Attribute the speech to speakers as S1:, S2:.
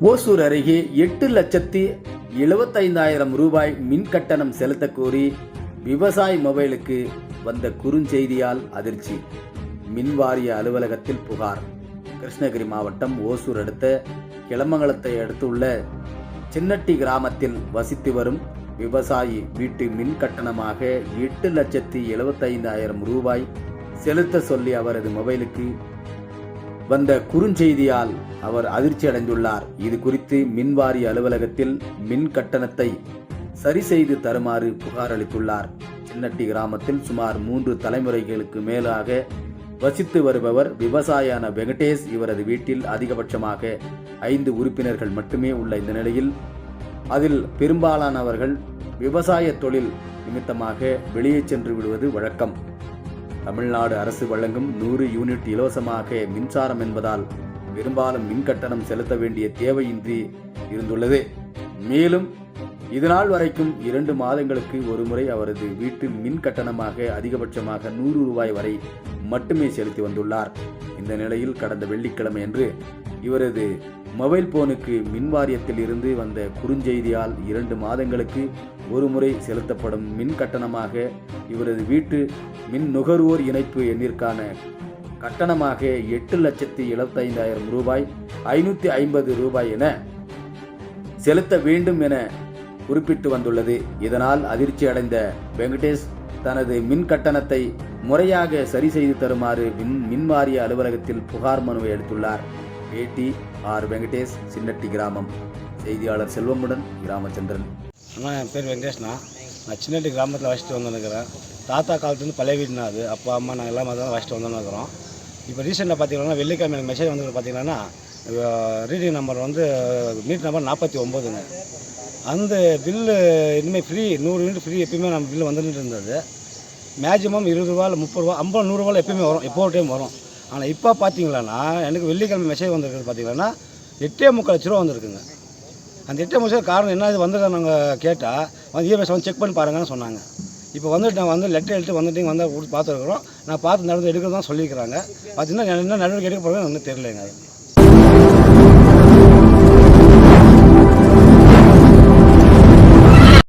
S1: ஓசூர் அருகே எட்டு லட்சத்தி எழுபத்தைந்தாயிரம் ரூபாய் மின் கட்டணம் செலுத்த கோரி விவசாய மொபைலுக்கு வந்த குறுஞ்செய்தியால் அதிர்ச்சி. மின் வாரிய அலுவலகத்தில் புகார். கிருஷ்ணகிரி மாவட்டம் ஓசூர் அடுத்த கிளமங்கலத்தை அடுத்துள்ள சின்னட்டி கிராமத்தில் வசித்து வரும் விவசாயி வீட்டு மின் கட்டணமாக எட்டு லட்சத்தி எழுபத்தைந்தாயிரம் ரூபாய் செலுத்த சொல்லி அவரது மொபைலுக்கு வந்த குறுஞ்செய்தியால் அவர் அதிர்ச்சி அடைந்துள்ளார். இது குறித்து மின்வாரிய அலுவலகத்தில் மின் கட்டணத்தை சரி செய்து தருமாறு புகார் அளித்துள்ளார். சின்னட்டி கிராமத்தில் சுமார் மூன்று தலைமுறைகளுக்கு மேலாக வசித்து வருபவர் விவசாயான வெங்கடேஷ். இவரது வீட்டில் அதிகபட்சமாக ஐந்து உறுப்பினர்கள் மட்டுமே உள்ள இந்த நிலையில் அதில் பெரும்பாலானவர்கள் விவசாய தொழில் நிமித்தமாக வெளியே சென்று விடுவது வழக்கம். தமிழ்நாடு அரசு வழங்கும் நூறு யூனிட் இலவசமாக மின்சாரம் என்பதால் பெரும்பாலும் மின் கட்டணம் செலுத்த வேண்டிய தேவையின்றி இருந்துள்ளது. மேலும் இதுநாள் வரைக்கும் இரண்டு மாதங்களுக்கு ஒருமுறை அவரது வீட்டு மின் கட்டணமாக அதிகபட்சமாக நூறு ரூபாய் வரை மட்டுமே செலுத்தி வந்துள்ளார். இந்த நிலையில் கடந்த வெள்ளிக்கிழமை அன்று இவரது மொபைல் போனுக்கு மின் வாரியத்தில் இருந்து வந்த குறுஞ்செய்தியால் இரண்டு மாதங்களுக்கு ஒரு முறை செலுத்தப்படும் மின் கட்டணமாக இவரது வீட்டு மின் நுகர்வோர் இணைப்பு எண்ணிற்கான கட்டணமாக எட்டு லட்சத்தி எழுபத்தைந்தாயிரம் ரூபாய் ஐநூற்றி ஐம்பது ரூபாய் என செலுத்த வேண்டும் என குறிப்பிட்டு வந்துள்ளது. இதனால் அதிர்ச்சி அடைந்த வெங்கடேஷ் தனது மின் கட்டணத்தை முறையாக சரி செய்து தருமாறு மின் மின்வாரிய அலுவலகத்தில் புகார் மனுவை அளித்துள்ளார் பேட்டி ஆர் வெங்கடேஷ் சின்னட்டி கிராமம். செய்தியாளர் செல்வமுடன் ராமச்சந்திரன்
S2: அண்ணா என் பேர் வெங்கடேஷ்ண்ணா நான் சின்னட்டி கிராமத்தில் வசிட்டு வந்துருக்கிறேன். தாத்தா காலத்துலேருந்து பழைய வீடுனா அது. அப்பா அம்மா நாங்கள் எல்லாமே தான் வசிட்டு வந்துருக்கிறோம் இப்போ ரீசெண்டாக பார்த்தீங்கன்னா வெள்ளிக்கிழமை எனக்கு மெசேஜ் வந்து பார்த்தீங்கன்னா ரீடிங் நம்பர் வந்து மீட் நம்பர் நாற்பத்தி ஒம்போதுங்க அந்த பில்லு இனிமேல் ஃப்ரீ நூறு யூனிட் ஃப்ரீ எப்பயுமே நம்ம பில்லு வந்துட்டு இருந்தது மேக்ஸிமம் இருபது ரூபா இல்லை முப்பது ரூபா ஐம்பது நூறுரூவாவில் எப்பயுமே வரும். எப்போ ஒரு டைம் வரும். ஆனால் இப்போ பார்த்தீங்களான்னா எனக்கு வெள்ளிக்கிழமை மெசேஜ் வந்திருக்குது பார்த்தீங்கன்னா எட்டே முக்கால் லட்ச ரூபா வந்திருக்குங்க. அந்த எட்டே முக்கால் காரணம் என்ன இது வந்திருக்க நாங்கள் கேட்டால் வந்து இஎம்எஸ் வந்து செக் பண்ணி பாருங்கன்னு சொன்னாங்க. இப்போ வந்துட்டு நான் வந்து லெட்டர் எடுத்து வந்துட்டு வந்து கொடுத்து பார்த்துருக்குறோம். நான் பார்த்து நடந்து எடுக்கிறதான் சொல்லியிருக்கிறாங்க. பார்த்தீங்கன்னா என்ன நடவடிக்கை எடுக்க போகிறேன்னு ஒன்றும் தெரியலங்க அது.